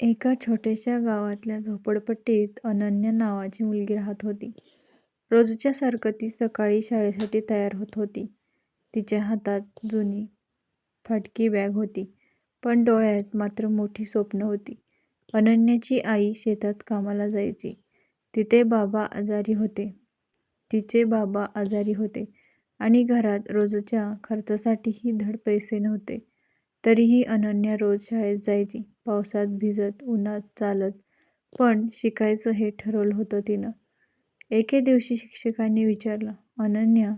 एका छोट्याशा गावातल्या झोपडपट्टीत अनन्या नावाची मुलगी राहत होती. रोजच्या सारखं ती सकाळी शाळेसाठी तयार होत होती. तिच्या हातात जुनी फाटकी बॅग होती, पण डोळ्यात मात्र मोठी स्वप्नं होती. अनन्याची आई शेतात कामाला जायची. तिचे बाबा आजारी होते तिचे बाबा आजारी होते आणि घरात रोजच्या खर्चासाठीही धड पैसे नव्हते. तरीही अनन्या रोज शाळेत जायची. पावसात भिजत, उन्हात चालत, पण शिकायचं हे ठरवलं होतं तिनं. एके दिवशी शिक्षकांनी विचारलं, अनन्या,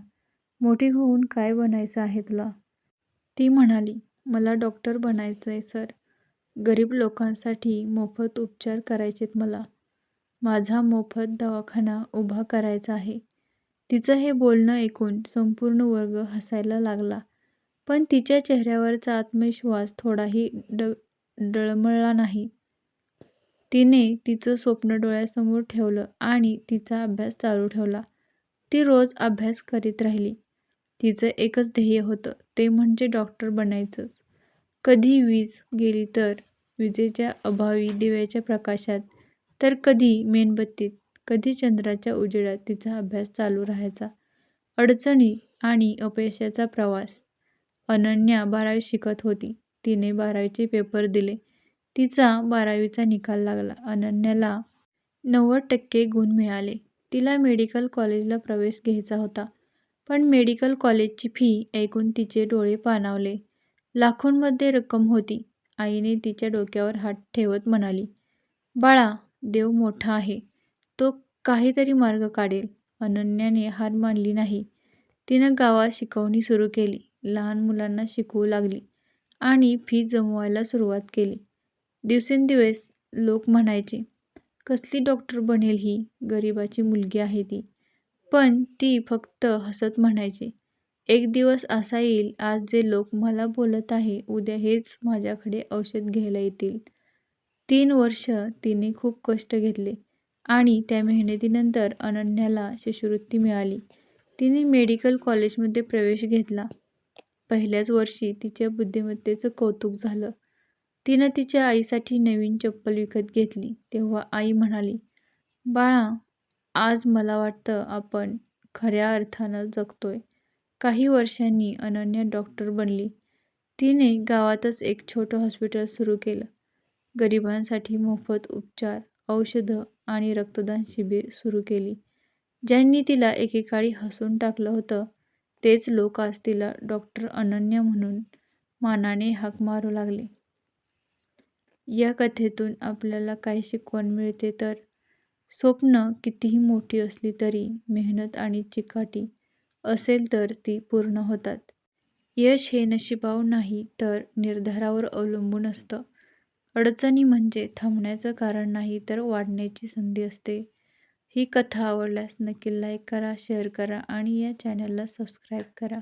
मोठी होऊन काय बनायचं आहे तुला? ती म्हणाली, मला डॉक्टर बनायचंय सर. गरीब लोकांसाठी मोफत उपचार करायचेत मला. माझा मोफत दवाखाना उभा करायचा आहे. तिचं हे बोलणं ऐकून संपूर्ण वर्ग हसायला लागला. पण तिच्या चेहऱ्यावरचा आत्मविश्वास थोडाही डळमळला नाही. तिने तिचं स्वप्न डोळ्यासमोर ठेवलं आणि तिचा अभ्यास चालू ठेवला. ती रोज अभ्यास करीत राहिली. तिचं एकच ध्येय होतं ते म्हणजे डॉक्टर बनायचंच. कधी वीज गेली तर विजेच्या अभावी दिव्याच्या प्रकाशात, तर कधी मेणबत्तीत, कधी चंद्राच्या उजेडात तिचा अभ्यास चालू राहायचा. अडचणी आणि अपयशाचा प्रवास. अनन्या बारावीत शिकत होती. तिने बारावीचे पेपर दिले. तिचा बारावीचा निकाल लागला. अनन्याला नव्वद टक्के गुण मिळाले. तिला मेडिकल कॉलेजला प्रवेश घ्यायचा होता. पण मेडिकल कॉलेजची फी ऐकून तिचे डोळे पाणावले. लाखोंमध्ये रक्कम होती. आईने तिच्या डोक्यावर हात ठेवत म्हणाली, बाळा, देव मोठा आहे. तो काहीतरी मार्ग काढेल. अनन्याने हार मानली नाही. तिनं गावात शिकवणी सुरू केली. लहान मुलांना शिकवू लागली आणि फी जमवायला सुरुवात केली. दिवसेंदिवस लोक म्हणायचे, कसली डॉक्टर बनेल ही, गरिबाची मुलगी आहे ती. पण ती फक्त हसत म्हणायची, एक दिवस असा येईल आज जे लोक मला बोलत आहे उद्या हेच माझ्याकडे औषध घ्यायला येतील. तीन वर्ष तिने खूप कष्ट घेतले आणि त्या मेहनतीनंतर अनन्याला शिष्यवृत्ती मिळाली. तिने मेडिकल कॉलेजमध्ये प्रवेश घेतला. पहिल्याच वर्षी तिच्या बुद्धिमत्तेचं कौतुक झालं. तिनं तिच्या आईसाठी नवीन चप्पल विकत घेतली. तेव्हा आई म्हणाली, बाळा, आज मला वाटतं आपण खऱ्या अर्थानं जगतोय. काही वर्षांनी अनन्या डॉक्टर बनली. तिने गावातच एक छोटं हॉस्पिटल सुरू केलं. गरिबांसाठी मोफत उपचार, औषधं आणि रक्तदान शिबिर सुरू केली. ज्यांनी तिला एकेकाळी हसून टाकलं होतं, तेच लोक आज तिला डॉक्टर अनन्या म्हणून मानाने हाक मारू लागले. या कथेतून आपल्याला काय शिकवण मिळते तर, स्वप्न कितीही मोठी असली तरी मेहनत आणि चिकाटी असेल तर ती पूर्ण होतात. यश हे नशिबावर नाही तर निर्धारावर अवलंबून असतं. अडचणी म्हणजे थांबण्याचं कारण नाही तर वाढण्याची संधी असते. ही कथा आवडल्यास नक्की लाईक करा, शेअर करा आणि या चॅनलला सबस्क्राईब करा.